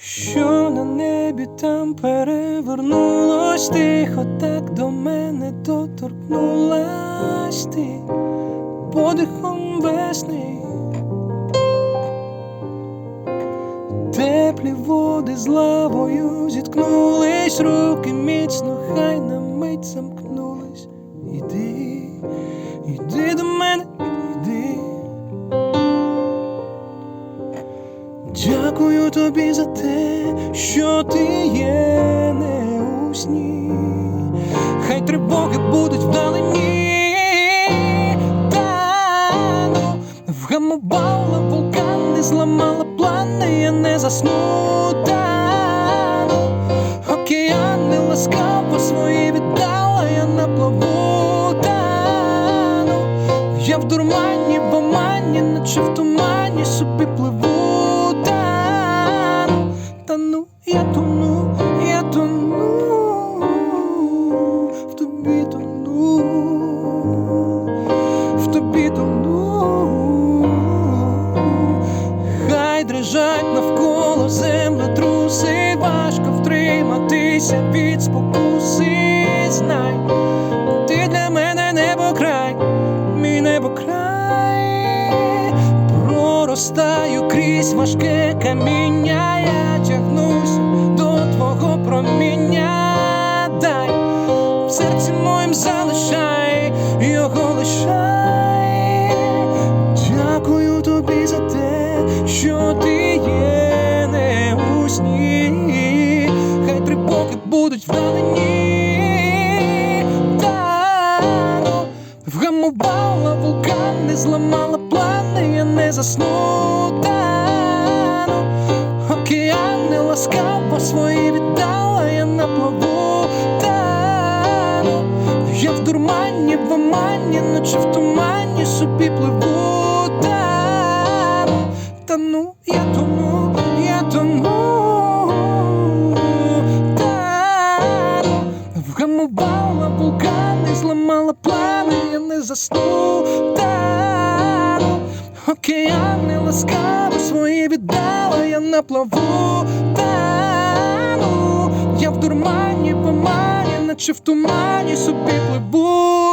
Що на небі там перевернулось тихо, так до мене доторкнулась ти подихом весни. Теплі води з лавою зіткнулись, руки міцно, хай на мить замкнулись. Іди, Дякую тобі за те, що ти є не у сні. Хай тривоги будуть вдалині. Тану, вгамувала вулкан, не зламала плани, я не засну. Тану, океани ласкаво свої віддала, я на плаву. Тану, я в дурмані, в омані, наче в тумані Дрижать навколо землетруси, важко втриматися від спокуси. Знай, ти для мене небо край, мій небо край, проростаю крізь важке каміння, я тягнусь до твого проміння. Не у сні. Хай тривоги будуть вдалині. Тану, вгамувала вулкан, не зламала плани, я не засну. Тану, океани ласкаво свої віддала, я на плаву. Тану, я в дурмані, в омані, наче в тумані собі пливу. Не засну. Тану, океани ласкаво свої віддала, я на плаву. Тану, я в дурмані, помані, наче в тумані собі пливу.